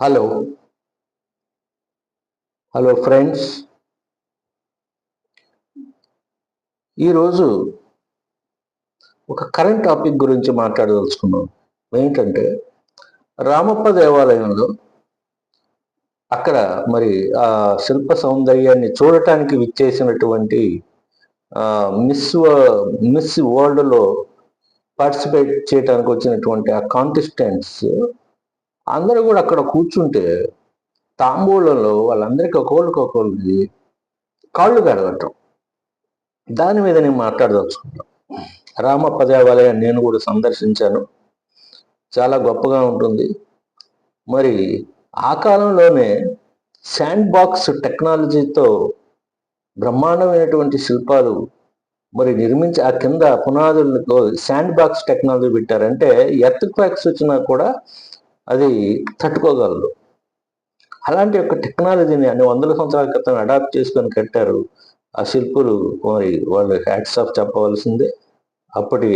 Hello hello friends ఈరోజు ఒక current topic గురించి మాట్లాడదలుచుకున్నాం. ఏంటంటే రామప్ప దేవాలయంలో అక్కడ మరి ఆ శిల్ప సౌందర్యాన్ని చూడటానికి విచ్చేసినటువంటి మిస్ వ- మిస్ వరల్డ్లో పార్టిసిపేట్ చేయడానికి వచ్చినటువంటి ఆ కాంటెస్టెంట్స్ అందరూ కూడా అక్కడ కూర్చుంటే తాంబూలంలో వాళ్ళందరికీ ఒకళ్ళకి ఒకళ్ళకి కాళ్ళు గడగటం దాని మీద నేను మాట్లాడదలుచుకున్నాను రామప్ప దేవాలయం నేను కూడా సందర్శించాను. చాలా గొప్పగా ఉంటుంది. మరి ఆ కాలంలోనే శాండ్ బాక్స్ టెక్నాలజీతో బ్రహ్మాండమైనటువంటి శిల్పాలు మరి నిర్మించి ఆ కింద పునాదులకు శాండ్ బాక్స్ టెక్నాలజీ పెట్టారంటే ఎర్త్ క్వాక్స్ వచ్చినా కూడా అది తట్టుకోగలదు. అలాంటి యొక్క టెక్నాలజీని అన్ని వందల సంవత్సరాల క్రితం అడాప్ట్ చేసుకొని కట్టారు ఆ శిల్పులు. మరి వాళ్ళు హ్యాట్స్ ఆఫ్ చెప్పవలసిందే. అప్పటి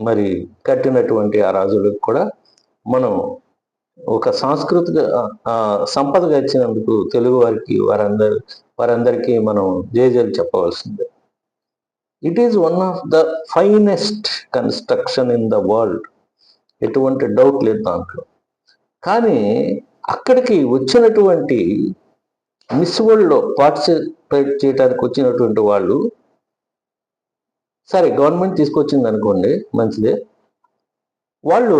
మరి కట్టినటువంటి ఆ రాజులకు కూడా మనం ఒక సాంస్కృతిక సంపదగా ఇచ్చినందుకు తెలుగు వారికి వారందరి వారందరికీ మనం జేజేలు చెప్పవలసిందే. It is one of the finest construction in the world ఎటువంటి డౌట్ లేదు దాంట్లో. కానీ అక్కడికి వచ్చినటువంటి మిస్ వరల్డ్లో పార్టిసిపేట్ చేయడానికి వచ్చినటువంటి వాళ్ళు సరే గవర్నమెంట్ తీసుకొచ్చింది అనుకోండి మంచిదే. వాళ్ళు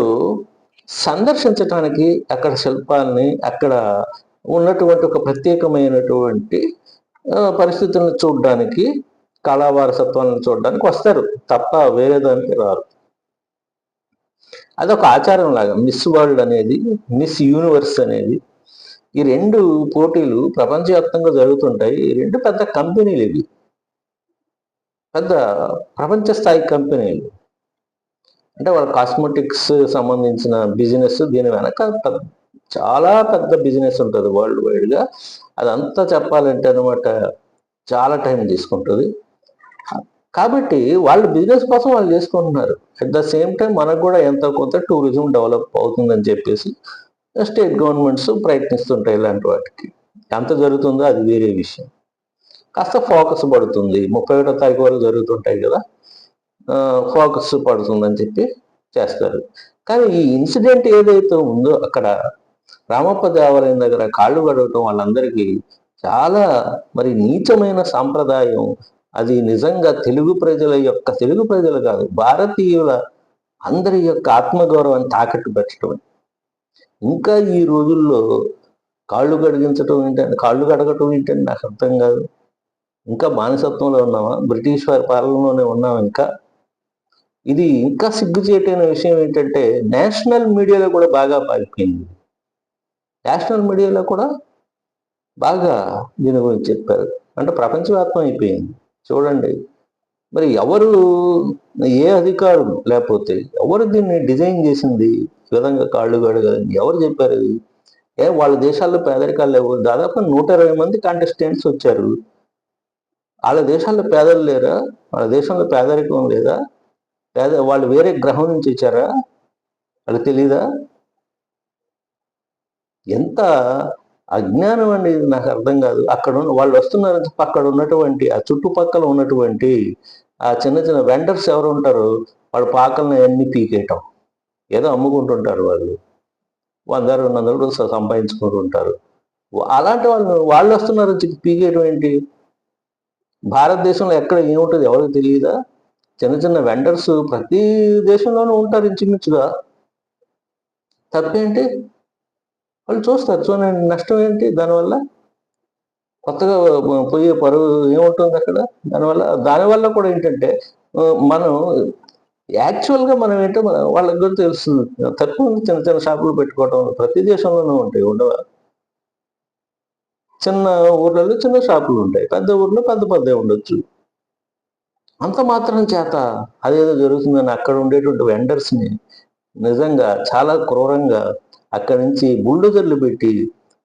సందర్శించడానికి అక్కడ శిల్పాలని అక్కడ ఉన్నటువంటి ఒక ప్రత్యేకమైనటువంటి పరిస్థితులను చూడడానికి కళా వారసత్వాలను చూడడానికి వస్తారు. తప్ప వేరే దానికి రారు. అదొక ఆచారం లాగా మిస్ వరల్డ్ అనేది మిస్ యూనివర్స్ అనేది ఈ రెండు పోటీలు ప్రపంచవ్యాప్తంగా జరుగుతుంటాయి. ఈ రెండు పెద్ద కంపెనీలు ఇవి. పెద్ద ప్రపంచ స్థాయి కంపెనీలు. అంటే వాళ్ళ కాస్మెటిక్స్ సంబంధించిన బిజినెస్ దీని వెనక చాలా పెద్ద బిజినెస్ ఉంటుంది వరల్డ్ వైడ్గా. అదంతా చెప్పాలంటే అనమాట చాలా టైం తీసుకుంటుంది. కాబట్టి వాళ్ళు బిజినెస్ కోసం వాళ్ళు చేసుకుంటున్నారు. అట్ ద సేమ్ టైం మనకు కూడా ఎంతో కొంత టూరిజం డెవలప్ అవుతుందని చెప్పేసి స్టేట్ గవర్నమెంట్స్ ప్రయత్నిస్తుంటాయి ఇలాంటి వాటికి. ఎంత జరుగుతుందో అది వేరే విషయం. కాస్త ఫోకస్ పడుతుంది. ముప్పై ఒకటో తారీఖు వరకు జరుగుతుంటాయి కదా. ఫోకస్ పడుతుందని చెప్పి చేస్తారు. కానీ ఈ ఇన్సిడెంట్ ఏదైతే ఉందో అక్కడ రామప్ప దేవాలయం దగ్గర కాళ్ళు కడగటం వాళ్ళందరికీ చాలా మరి నీచమైన సాంప్రదాయం అది నిజంగా తెలుగు ప్రజల యొక్క తెలుగు ప్రజలు కాదు భారతీయుల అందరి యొక్క ఆత్మగౌరవాన్ని తాకట్టు పెట్టడం. ఇంకా ఈ రోజుల్లో కాళ్ళు కడిగించడం ఏంటంటే కాళ్ళు కడగటం ఏంటంటే నాకు అర్థం కాదు. ఇంకా బానిసత్వంలో ఉన్నామా? బ్రిటిష్ వారి పాలనలోనే ఉన్నాం ఇంకా? ఇది ఇంకా సిగ్గుచేటైన విషయం ఏంటంటే నేషనల్ మీడియాలో కూడా బాగా పారిపోయింది. నేషనల్ మీడియాలో కూడా బాగా దీని గురించి చెప్పారు. అంటే ప్రపంచవ్యాప్తం అయిపోయింది. చూడండి. మరి ఎవరు ఏ అధికారం లేకపోతే ఎవరు దీన్ని డిజైన్ చేసింది? ఈ విధంగా కాళ్ళు గడగదని ఎవరు చెప్పారు ఏ వాళ్ళ దేశాల్లో పేదరికాలు లేవు. దాదాపు నూట ఇరవై మంది కాంటెస్టెంట్స్ వచ్చారు. వాళ్ళ దేశాల్లో పేదలు లేరా? వాళ్ళ దేశంలో పేదరికం లేదా? పేద వాళ్ళు వేరే గ్రహం నుంచి వచ్చారా? వాళ్ళకి తెలీదా? ఎంత అజ్ఞానం అండి ఇది నాకు అర్థం కాదు. అక్కడ ఉన్న వాళ్ళు వస్తున్నారు అక్కడ ఉన్నటువంటి ఆ చుట్టుపక్కల ఉన్నటువంటి ఆ చిన్న చిన్న వెండర్స్ ఎవరు ఉంటారు వాళ్ళ పాకలను అన్నీ పీకేయటం. ఏదో అమ్ముకుంటుంటారు వాళ్ళు. వంద రెండు వందలు కూడా సంపాదించుకుంటుంటారు అలాంటి వాళ్ళు వాళ్ళు వస్తున్నారు అని పీకేయడం ఏంటి? భారతదేశంలో ఎక్కడ ఏముంటుంది ఎవరికి తెలియదా? చిన్న చిన్న వెండర్స్ ప్రతి దేశంలోనూ ఉంటారు ఇంచుమించుగా. తప్పేంటి? వాళ్ళు చూస్తారు చూడండి నష్టం ఏంటి? దానివల్ల కొత్తగా పోయే పరువు ఏముంటుంది అక్కడ? దానివల్ల దానివల్ల కూడా ఏంటంటే మనం యాక్చువల్గా మనం ఏంటో మన వాళ్ళకి కూడా తెలుస్తుంది. తక్కువ చిన్న చిన్న షాపులు పెట్టుకోవటం ప్రతి దేశంలోనూ ఉంటాయి ఉండవ? చిన్న ఊర్లలో చిన్న షాపులు ఉంటాయి. పెద్ద ఊర్లో పెద్ద పెద్ద ఉండొచ్చు. అంత మాత్రం చేత అదేదో జరుగుతుందని అక్కడ ఉండేటువంటి వెండర్స్ని నిజంగా చాలా క్రూరంగా అక్కడి నుంచి బుల్డోజర్లు పెట్టి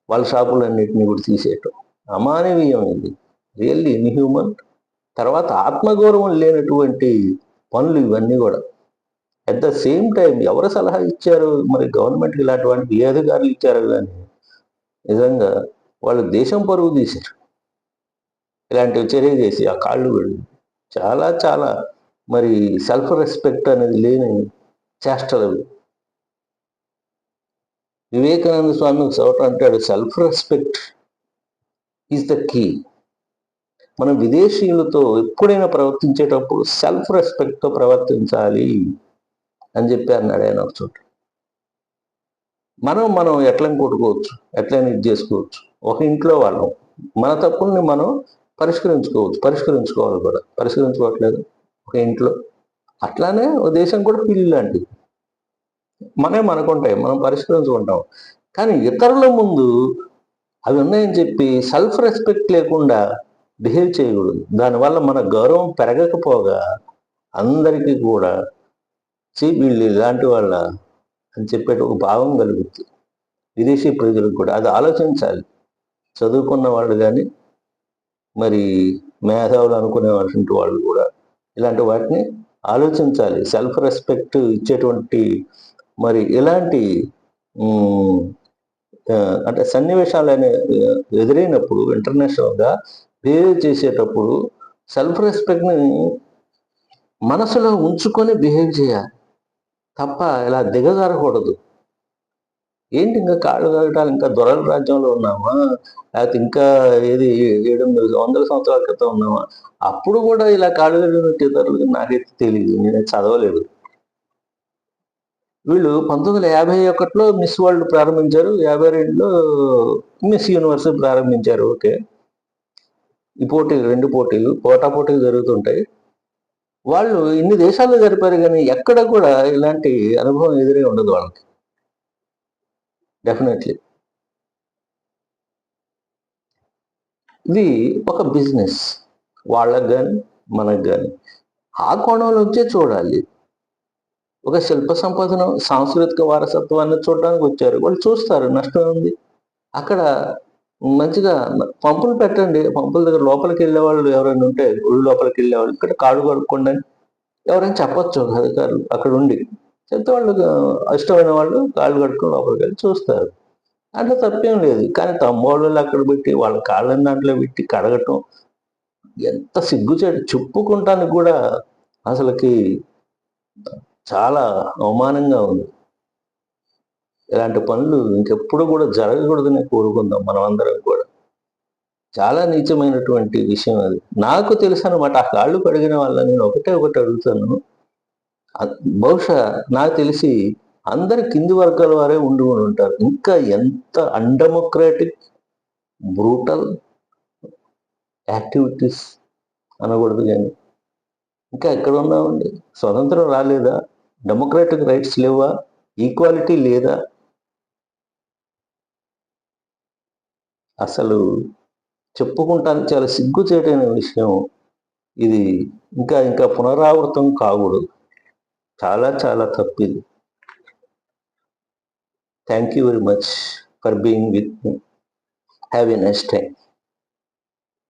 వాళ్ళ షాపులన్నింటినీ కూడా తీసేయటం. అమానవీయం ఇది. Really inhuman. తర్వాత ఆత్మగౌరవం లేనటువంటి పనులు ఇవన్నీ కూడా. అట్ ద సేమ్ టైం ఎవరు సలహా ఇచ్చారు? మరి గవర్నమెంట్కి ఇలాంటి వాటికి ఏ అధికారులు ఇచ్చారు కానీ నిజంగా వాళ్ళు దేశం పరువు తీశారు. ఇలాంటివి చర్య చేసి ఆ కాళ్ళు వెళ్ళి చాలా చాలా మరి సెల్ఫ్ రెస్పెక్ట్ అనేది లేని చేష్టలు వివేకానంద స్వామి ఒక చోట అంటాడు self respect is the key మనం విదేశీయులతో ఎప్పుడైనా ప్రవర్తించేటప్పుడు సెల్ఫ్ రెస్పెక్ట్తో ప్రవర్తించాలి అని చెప్పి అన్నాడు ఆయన ఒక చోట. మనం మనం ఎట్లని కొట్టుకోవచ్చు ఎట్లని ఇది చేసుకోవచ్చు? ఒక ఇంట్లో వాళ్ళం. మన తప్పుల్ని మనం పరిష్కరించుకోవచ్చు పరిష్కరించుకోవాలి కూడా. పరిష్కరించుకోవట్లేదు ఒక ఇంట్లో. అట్లానే ఒక దేశం కూడా పిల్లి లాంటిది. మనే మనకుంటాయి మనం పరిష్కరించుకుంటాం. కానీ ఇతరుల ముందు అవి ఉన్నాయని చెప్పి సెల్ఫ్ రెస్పెక్ట్ లేకుండా బిహేవ్ చేయకూడదు. దానివల్ల మన గౌరవం పెరగకపోగా అందరికీ కూడా చీ వీళ్ళు ఇలాంటి వాళ్ళ అని చెప్పేట ఒక భావం కలుగుతుంది విదేశీ ప్రజలకు కూడా అది ఆలోచించాలి. చదువుకున్న వాళ్ళు కానీ మరి మేధావులు అనుకునేటువంటి వాళ్ళు కూడా ఇలాంటి వాటిని ఆలోచించాలి. సెల్ఫ్ రెస్పెక్ట్ ఇచ్చేటువంటి మరి ఇలాంటి అంటే సన్నివేశాలు అనే ఎదురైనప్పుడు ఇంటర్నేషనల్గా బిహేవ్ చేసేటప్పుడు సెల్ఫ్ రెస్పెక్ట్ని మనసులో ఉంచుకొని బిహేవ్ చేయాలి. తప్ప ఇలా దిగజారకూడదు. ఏంటి ఇంకా కాళ్ళు కలగటాలు ఇంకా దొరల రాజ్యంలో ఉన్నామా? లేకపోతే ఇంకా ఏది ఏడు వందల సంవత్సరాల క్రితం ఉన్నామా? అప్పుడు కూడా ఇలా కాళ్ళు కలిగినట్టు ఇతరులు నాకైతే తెలియదు నేను చదవలేదు. వీళ్ళు పంతొమ్మిది వందల యాభై ఒకటిలో మిస్ వరల్డ్ ప్రారంభించారు యాభై రెండులో మిస్ యూనివర్స్ ప్రారంభించారు ఓకే. ఈ పోటీలు రెండు పోటీలు కోటా పోటీలు జరుగుతుంటాయి. వాళ్ళు ఇన్ని దేశాలు జరిపారు కానీ ఎక్కడ కూడా ఇలాంటి అనుభవం ఎదురే ఉండదు వాళ్ళకి. డెఫినెట్లీ ఇది ఒక బిజినెస్ వాళ్ళకు కానీ మనకు కానీ ఆ కోణంలోంచే చూడాలి. ఒక శిల్ప సంపదను సాంస్కృతిక వారసత్వాన్ని చూడడానికి వచ్చారు. వాళ్ళు చూస్తారు నష్టం ఉంది. అక్కడ మంచిగా పంపులు పెట్టండి. పంపుల దగ్గర లోపలికి వెళ్ళే వాళ్ళు ఎవరైనా ఉంటే ఒళ్ళు లోపలికి వెళ్ళే వాళ్ళు ఇక్కడ కాడు కడుక్కోండి ఎవరైనా చెప్పచ్చు అధికారులు అక్కడ ఉండి. చెప్తే వాళ్ళు ఇష్టమైన వాళ్ళు కాళ్ళు కడుక్కొని లోపలికి వెళ్ళి చూస్తారు. అట్లా తప్పేం లేదు. కానీ తమ్మోళ్ళు అక్కడ పెట్టి వాళ్ళ కాళ్ళని దాంట్లో పెట్టి కడగటం ఎంత సిగ్గుచేటు చెప్పుకుంటానికి కూడా అసలుకి చాలా అవమానంగా ఉంది. ఇలాంటి పనులు ఇంకెప్పుడు కూడా జరగకూడదని కోరుకుందాం మనం అందరం కూడా. చాలా నీచమైనటువంటి విషయం అది. నాకు తెలుసు అనమాట ఆ కాళ్ళు కడిగిన వాళ్ళ నేను ఒకటే ఒకటి అడుగుతాను. బహుశా నాకు తెలిసి అందరి కింది వర్గాల వారే ఉండి ఉంటారు. ఇంకా ఎంత అన్డెమోక్రాటిక్ బ్రూటల్ యాక్టివిటీస్ అనకూడదు కానీ ఇంకా ఎక్కడ ఉన్నామండి స్వతంత్రం రాలేదా? డెమోక్రాటిక్ రైట్స్ లేవా? ఈక్వాలిటీ లేదా? అసలు చెప్పుకుంటానికి చాలా సిగ్గుచేటైన విషయం. ఇది ఇంకా ఇంకా పునరావృతం కాకూడదు. చాలా చాలా తప్పిది thank you very much for being with me have a next time